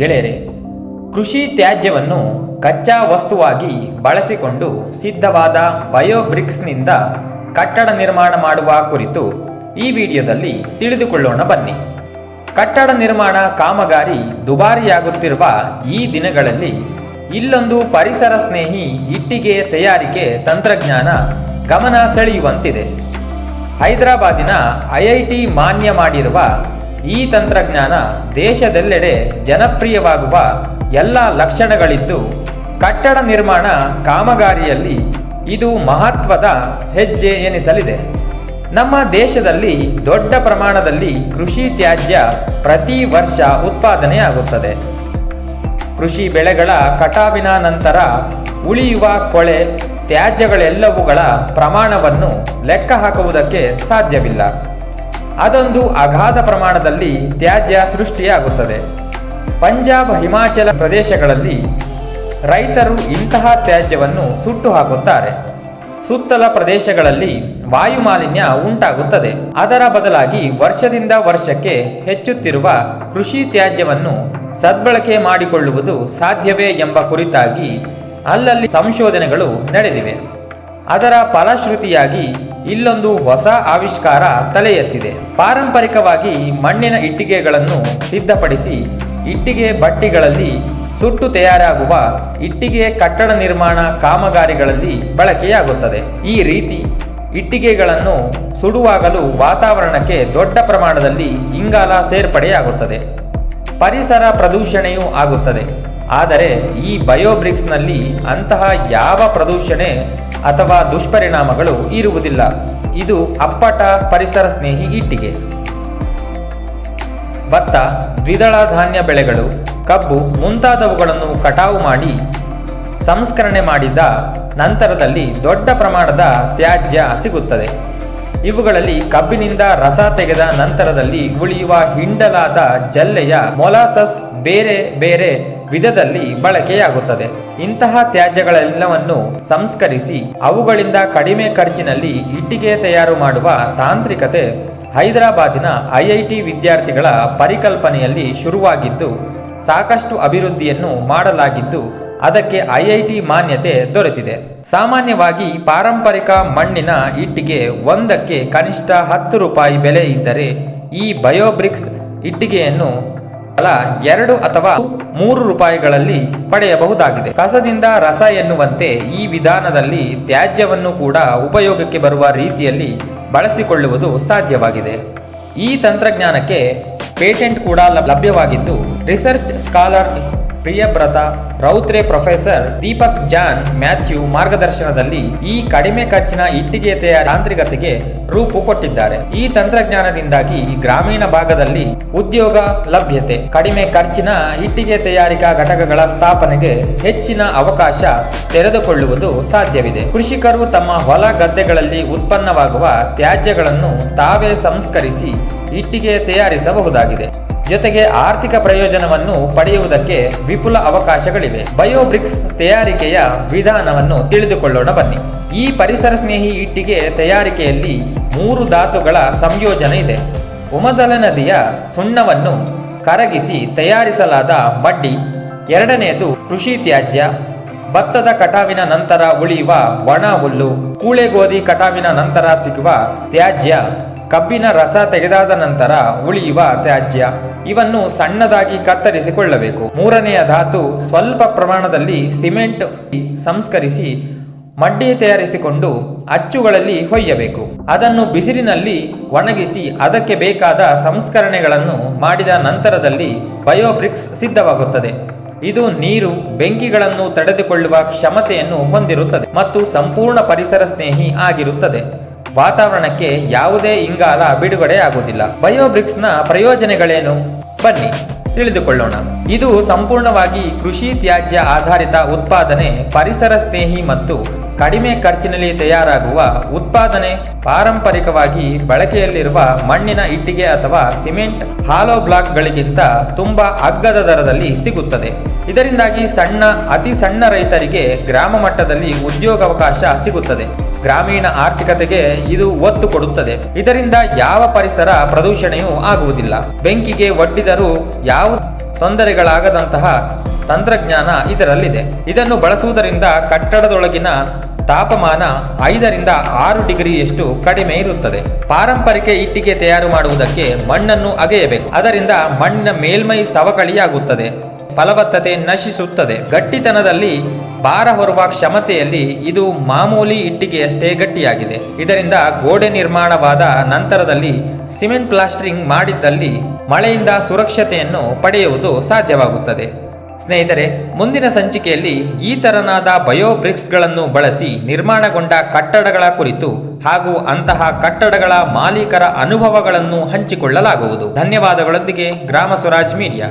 ಗೆಳೆಯರೆ, ಕೃಷಿ ತ್ಯಾಜ್ಯವನ್ನು ಕಚ್ಚಾ ವಸ್ತುವಾಗಿ ಬಳಸಿಕೊಂಡು ಸಿದ್ಧವಾದ ಬಯೋಬ್ರಿಕ್ಸ್ನಿಂದ ಕಟ್ಟಡ ನಿರ್ಮಾಣ ಮಾಡುವ ಕುರಿತು ಈ ವಿಡಿಯೋದಲ್ಲಿ ತಿಳಿದುಕೊಳ್ಳೋಣ ಬನ್ನಿ. ಕಟ್ಟಡ ನಿರ್ಮಾಣ ಕಾಮಗಾರಿ ದುಬಾರಿಯಾಗುತ್ತಿರುವ ಈ ದಿನಗಳಲ್ಲಿ ಇಲ್ಲೊಂದು ಪರಿಸರ ಸ್ನೇಹಿ ಇಟ್ಟಿಗೆ ತಯಾರಿಕೆ ತಂತ್ರಜ್ಞಾನ ಗಮನ ಸೆಳೆಯುವಂತಿದೆ. ಹೈದರಾಬಾದಿನ ಐಐಟಿ ಮಾನ್ಯ ಮಾಡಿರುವ ಈ ತಂತ್ರಜ್ಞಾನ ದೇಶದೆಲ್ಲೆಡೆ ಜನಪ್ರಿಯವಾಗುವ ಎಲ್ಲ ಲಕ್ಷಣಗಳಿದ್ದು, ಕಟ್ಟಡ ನಿರ್ಮಾಣ ಕಾಮಗಾರಿಯಲ್ಲಿ ಇದು ಮಹತ್ವದ ಹೆಜ್ಜೆ ಎನಿಸಲಿದೆ. ನಮ್ಮ ದೇಶದಲ್ಲಿ ದೊಡ್ಡ ಪ್ರಮಾಣದಲ್ಲಿ ಕೃಷಿ ತ್ಯಾಜ್ಯ ಪ್ರತಿ ವರ್ಷ ಉತ್ಪಾದನೆಯಾಗುತ್ತದೆ. ಕೃಷಿ ಬೆಳೆಗಳ ಕಟಾವಿನ ನಂತರ ಉಳಿಯುವ ಕೊಳೆ, ತ್ಯಾಜ್ಯಗಳೆಲ್ಲವುಗಳ ಪ್ರಮಾಣವನ್ನು ಲೆಕ್ಕ ಹಾಕುವುದಕ್ಕೆ ಸಾಧ್ಯವಿಲ್ಲ. ಅದೊಂದು ಅಗಾಧ ಪ್ರಮಾಣದಲ್ಲಿ ತ್ಯಾಜ್ಯ ಸೃಷ್ಟಿಯಾಗುತ್ತದೆ. ಪಂಜಾಬ್, ಹಿಮಾಚಲ ಪ್ರದೇಶಗಳಲ್ಲಿ ರೈತರು ಇಂತಹ ತ್ಯಾಜ್ಯವನ್ನು ಸುಟ್ಟು ಹಾಕುತ್ತಾರೆ. ಸುತ್ತಲ ಪ್ರದೇಶಗಳಲ್ಲಿ ವಾಯು ಮಾಲಿನ್ಯ ಉಂಟಾಗುತ್ತದೆ. ಅದರ ಬದಲಾಗಿ ವರ್ಷದಿಂದ ವರ್ಷಕ್ಕೆ ಹೆಚ್ಚುತ್ತಿರುವ ಕೃಷಿ ತ್ಯಾಜ್ಯವನ್ನು ಸದ್ಬಳಕೆ ಮಾಡಿಕೊಳ್ಳುವುದು ಸಾಧ್ಯವೇ ಎಂಬ ಕುರಿತಾಗಿ ಅಲ್ಲಲ್ಲಿ ಸಂಶೋಧನೆಗಳು ನಡೆದಿವೆ. ಅದರ ಫಲಶ್ರುತಿಯಾಗಿ ಇಲ್ಲೊಂದು ಹೊಸ ಆವಿಷ್ಕಾರ ತಲೆ ಎತ್ತಿದೆ ಪಾರಂಪರಿಕವಾಗಿ ಮಣ್ಣಿನ ಇಟ್ಟಿಗೆಗಳನ್ನು ಸಿದ್ಧಪಡಿಸಿ ಇಟ್ಟಿಗೆ ಬಟ್ಟಿಗಳಲ್ಲಿ ಸುಟ್ಟು ತಯಾರಾಗುವ ಇಟ್ಟಿಗೆ ಕಟ್ಟಡ ನಿರ್ಮಾಣ ಕಾಮಗಾರಿಗಳಲ್ಲಿ ಬಳಕೆಯಾಗುತ್ತದೆ. ಈ ರೀತಿ ಇಟ್ಟಿಗೆಗಳನ್ನು ಸುಡುವಾಗಲೂ ವಾತಾವರಣಕ್ಕೆ ದೊಡ್ಡ ಪ್ರಮಾಣದಲ್ಲಿ ಇಂಗಾಲ ಸೇರ್ಪಡೆಯಾಗುತ್ತದೆ. ಪರಿಸರ ಪ್ರದೂಷಣೆಯೂ ಆಗುತ್ತದೆ. ಆದರೆ ಈ ಬಯೋಬ್ರಿಕ್ಸ್ನಲ್ಲಿ ಅಂತಹ ಯಾವ ಪ್ರದೂಷಣೆ ಅಥವಾ ದುಷ್ಪರಿಣಾಮಗಳು ಇರುವುದಿಲ್ಲ. ಇದು ಅಪ್ಪಟ ಪರಿಸರ ಸ್ನೇಹಿ ಇಟ್ಟಿಗೆ ಭತ್ತ, ದ್ವಿದಳ ಧಾನ್ಯ ಬೆಳೆಗಳು, ಕಬ್ಬು ಮುಂತಾದವುಗಳನ್ನು ಕಟಾವು ಮಾಡಿ ಸಂಸ್ಕರಣೆ ಮಾಡಿದ ನಂತರದಲ್ಲಿ ದೊಡ್ಡ ಪ್ರಮಾಣದ ತ್ಯಾಜ್ಯ ಸಿಗುತ್ತದೆ. ಇವುಗಳಲ್ಲಿ ಕಬ್ಬಿನಿಂದ ರಸ ತೆಗೆದ ನಂತರದಲ್ಲಿ ಉಳಿಯುವ ಹಿಂಡಲಾದ ಜಲ್ಲೆಯ ಮೊಲಾಸಸ್ ಬೇರೆ ಬೇರೆ ವಿಧದಲ್ಲಿ ಬಳಕೆಯಾಗುತ್ತದೆ. ಇಂತಹ ತ್ಯಾಜ್ಯಗಳೆಲ್ಲವನ್ನು ಸಂಸ್ಕರಿಸಿ ಅವುಗಳಿಂದ ಕಡಿಮೆ ಖರ್ಚಿನಲ್ಲಿ ಇಟ್ಟಿಗೆ ತಯಾರು ಮಾಡುವ ತಾಂತ್ರಿಕತೆ ಹೈದರಾಬಾದಿನ ಐಐಟಿ ವಿದ್ಯಾರ್ಥಿಗಳ ಪರಿಕಲ್ಪನೆಯಲ್ಲಿ ಶುರುವಾಗಿದ್ದು, ಸಾಕಷ್ಟು ಅಭಿವೃದ್ಧಿಯನ್ನು ಮಾಡಲಾಗಿದ್ದು, ಅದಕ್ಕೆ ಐಐಟಿ ಮಾನ್ಯತೆ ದೊರೆತಿದೆ. ಸಾಮಾನ್ಯವಾಗಿ ಪಾರಂಪರಿಕ ಮಣ್ಣಿನ ಇಟ್ಟಿಗೆ ಒಂದಕ್ಕೆ ಕನಿಷ್ಠ ಹತ್ತು ರೂಪಾಯಿ ಬೆಲೆ ಇದ್ದರೆ ಈ ಬಯೋಬ್ರಿಕ್ಸ್ ಇಟ್ಟಿಗೆಯನ್ನು ಕೇವಲ ಎರಡು ಅಥವಾ ಮೂರು ರೂಪಾಯಿಗಳಲ್ಲಿ ಪಡೆಯಬಹುದಾಗಿದೆ. ಕಸದಿಂದ ರಸ ಎನ್ನುವಂತೆ ಈ ವಿಧಾನದಲ್ಲಿ ತ್ಯಾಜ್ಯವನ್ನು ಕೂಡ ಉಪಯೋಗಕ್ಕೆ ಬರುವ ರೀತಿಯಲ್ಲಿ ಬಳಸಿಕೊಳ್ಳುವುದು ಸಾಧ್ಯವಾಗಿದೆ. ಈ ತಂತ್ರಜ್ಞಾನಕ್ಕೆ ಪೇಟೆಂಟ್ ಕೂಡ ಲಭ್ಯವಾಗಿದ್ದು, research scholar Priyabrata Routray professor Deepak John Mathew ಮಾರ್ಗದರ್ಶನದಲ್ಲಿ ಈ ಕಡಿಮೆ ಖರ್ಚಿನ ಇಟ್ಟಿಗೆ ತಯಾರ ತಾಂತ್ರಿಕತೆಗೆ ರೂಪು ಕೊಟ್ಟಿದ್ದಾರೆ. ಈ ತಂತ್ರಜ್ಞಾನದಿಂದಾಗಿ ಗ್ರಾಮೀಣ ಭಾಗದಲ್ಲಿ ಉದ್ಯೋಗ ಲಭ್ಯತೆ, ಕಡಿಮೆ ಖರ್ಚಿನ ಇಟ್ಟಿಗೆ ತಯಾರಿಕಾ ಘಟಕಗಳ ಸ್ಥಾಪನೆಗೆ ಹೆಚ್ಚಿನ ಅವಕಾಶ ತೆರೆದುಕೊಳ್ಳುವುದು ಸಾಧ್ಯವಿದೆ. ಕೃಷಿಕರು ತಮ್ಮ ಹೊಲ ಗದ್ದೆಗಳಲ್ಲಿ ಉತ್ಪನ್ನವಾಗುವ ತ್ಯಾಜ್ಯಗಳನ್ನು ತಾವೇ ಸಂಸ್ಕರಿಸಿ ಇಟ್ಟಿಗೆ ತಯಾರಿಸಬಹುದಾಗಿದೆ. ಜೊತೆಗೆ ಆರ್ಥಿಕ ಪ್ರಯೋಜನವನ್ನು ಪಡೆಯುವುದಕ್ಕೆ ವಿಪುಲ ಅವಕಾಶಗಳಿವೆ. ಬಯೋಬ್ರಿಕ್ಸ್ ತಯಾರಿಕೆಯ ವಿಧಾನವನ್ನು ತಿಳಿದುಕೊಳ್ಳೋಣ ಬನ್ನಿ. ಈ ಪರಿಸರ ಸ್ನೇಹಿ ಇಟ್ಟಿಗೆ ತಯಾರಿಕೆಯಲ್ಲಿ ಮೂರು ಧಾತುಗಳ ಸಂಯೋಜನೆ ಇದೆ. ಉಮದಲ ನದಿಯ ಸುಣ್ಣವನ್ನು ಕರಗಿಸಿ ತಯಾರಿಸಲಾದ ಬಡ್ಡಿ ಎರಡನೆಯದು ಕೃಷಿ ತ್ಯಾಜ್ಯ, ಭತ್ತದ ಕಟಾವಿನ ನಂತರ ಉಳಿಯುವ ಒಣ ಹುಲ್ಲು, ಕೂಳೆಗೋಧಿ ಕಟಾವಿನ ನಂತರ ಸಿಗುವ ತ್ಯಾಜ್ಯ ಕಬ್ಬಿನ ರಸ ತೆಗೆದಾದ ನಂತರ ಉಳಿಯುವ ತ್ಯಾಜ್ಯ. ಇವನ್ನು ಸಣ್ಣದಾಗಿ ಕತ್ತರಿಸಿಕೊಳ್ಳಬೇಕು. ಮೂರನೆಯ ಧಾತು ಸ್ವಲ್ಪ ಪ್ರಮಾಣದಲ್ಲಿ ಸಿಮೆಂಟ್ ಸಂಸ್ಕರಿಸಿ ಮಡ್ಡಿ ತಯಾರಿಸಿಕೊಂಡು ಅಚ್ಚುಗಳಲ್ಲಿ ಹೊಯ್ಯಬೇಕು. ಅದನ್ನು ಬಿಸಿಲಿನಲ್ಲಿ ಒಣಗಿಸಿ ಅದಕ್ಕೆ ಬೇಕಾದ ಸಂಸ್ಕರಣೆಗಳನ್ನು ಮಾಡಿದ ನಂತರದಲ್ಲಿ ಬಯೋಬ್ರಿಕ್ಸ್ ಸಿದ್ಧವಾಗುತ್ತದೆ. ಇದು ನೀರು, ಬೆಂಕಿಗಳನ್ನು ತಡೆದುಕೊಳ್ಳುವ ಕ್ಷಮತೆಯನ್ನು ಹೊಂದಿರುತ್ತದೆ ಮತ್ತು ಸಂಪೂರ್ಣ ಪರಿಸರ ಸ್ನೇಹಿ ಆಗಿರುತ್ತದೆ. ವಾತಾವರಣಕ್ಕೆ ಯಾವುದೇ ಇಂಗಾಲ ಬಿಡುಗಡೆ ಆಗುವುದಿಲ್ಲ. ಬಯೋಬ್ರಿಕ್ಸ್ನ ಪ್ರಯೋಜನಗಳೇನು? ಬನ್ನಿ, ತಿಳಿದುಕೊಳ್ಳೋಣ. ಇದು ಸಂಪೂರ್ಣವಾಗಿ ಕೃಷಿ ತ್ಯಾಜ್ಯ ಆಧಾರಿತ ಉತ್ಪಾದನೆ, ಪರಿಸರ ಸ್ನೇಹಿ ಮತ್ತು ಕಡಿಮೆ ಖರ್ಚಿನಲ್ಲಿ ತಯಾರಾಗುವ ಉತ್ಪಾದನೆ. ಪಾರಂಪರಿಕವಾಗಿ ಬಳಕೆಯಲ್ಲಿರುವ ಮಣ್ಣಿನ ಇಟ್ಟಿಗೆ ಅಥವಾ ಸಿಮೆಂಟ್ ಹಾಲೋ ಬ್ಲಾಕ್ಗಳಿಗಿಂತ ತುಂಬಾ ಅಗ್ಗದ ದರದಲ್ಲಿ ಸಿಗುತ್ತದೆ. ಇದರಿಂದಾಗಿ ಸಣ್ಣ, ಅತಿ ಸಣ್ಣ ರೈತರಿಗೆ ಗ್ರಾಮ ಮಟ್ಟದಲ್ಲಿ ಉದ್ಯೋಗಾವಕಾಶ ಸಿಗುತ್ತದೆ. ಗ್ರಾಮೀಣ ಆರ್ಥಿಕತೆಗೆ ಇದು ಒತ್ತು ಕೊಡುತ್ತದೆ. ಇದರಿಂದ ಯಾವ ಪರಿಸರ ಪ್ರದೂಷಣೆಯೂ ಆಗುವುದಿಲ್ಲ. ಬೆಂಕಿಗೆ ಒಡ್ಡಿದರೂ ಯಾವ ತೊಂದರೆಗಳಾಗದಂತಹ ತಂತ್ರಜ್ಞಾನ ಇದರಲ್ಲಿದೆ. ಇದನ್ನು ಬಳಸುವುದರಿಂದ ಕಟ್ಟಡದೊಳಗಿನ ತಾಪಮಾನ ಐದರಿಂದ ಆರು ಡಿಗ್ರಿಯಷ್ಟು ಕಡಿಮೆ ಇರುತ್ತದೆ. ಪಾರಂಪರಿಕ ಇಟ್ಟಿಗೆ ತಯಾರು ಮಾಡುವುದಕ್ಕೆ ಮಣ್ಣನ್ನು ಅಗೆಯಬೇಕು. ಅದರಿಂದ ಮಣ್ಣಿನ ಮೇಲ್ಮೈ ಸವಕಳಿಯಾಗುತ್ತದೆ. ಫಲವತ್ತತೆ ನಶಿಸುತ್ತದೆ. ಗಟ್ಟಿತನದಲ್ಲಿ ಭಾರ ಹೊರುವ ಕ್ಷಮತೆಯಲ್ಲಿ ಇದು ಮಾಮೂಲಿ ಇಟ್ಟಿಗೆಯಷ್ಟೇ ಗಟ್ಟಿಯಾಗಿದೆ. ಇದರಿಂದ ಗೋಡೆ ನಿರ್ಮಾಣವಾದ ನಂತರದಲ್ಲಿ ಸಿಮೆಂಟ್ ಪ್ಲಾಸ್ಟರಿಂಗ್ ಮಾಡಿದ್ದಲ್ಲಿ ಮಳೆಯಿಂದ ಸುರಕ್ಷತೆಯನ್ನು ಪಡೆಯುವುದು ಸಾಧ್ಯವಾಗುತ್ತದೆ. ಸ್ನೇಹಿತರೆ, ಮುಂದಿನ ಸಂಚಿಕೆಯಲ್ಲಿ ಈ ತರನಾದ ಬಯೋಬ್ರಿಕ್ಸ್ಗಳನ್ನು ಬಳಸಿ ನಿರ್ಮಾಣಗೊಂಡ ಕಟ್ಟಡಗಳ ಕುರಿತು ಹಾಗೂ ಅಂತಹ ಕಟ್ಟಡಗಳ ಮಾಲೀಕರ ಅನುಭವಗಳನ್ನು ಹಂಚಿಕೊಳ್ಳಲಾಗುವುದು. ಧನ್ಯವಾದಗಳೊಂದಿಗೆ ಗ್ರಾಮ ಸ್ವರಾಜ್ ಮೀಡಿಯಾ.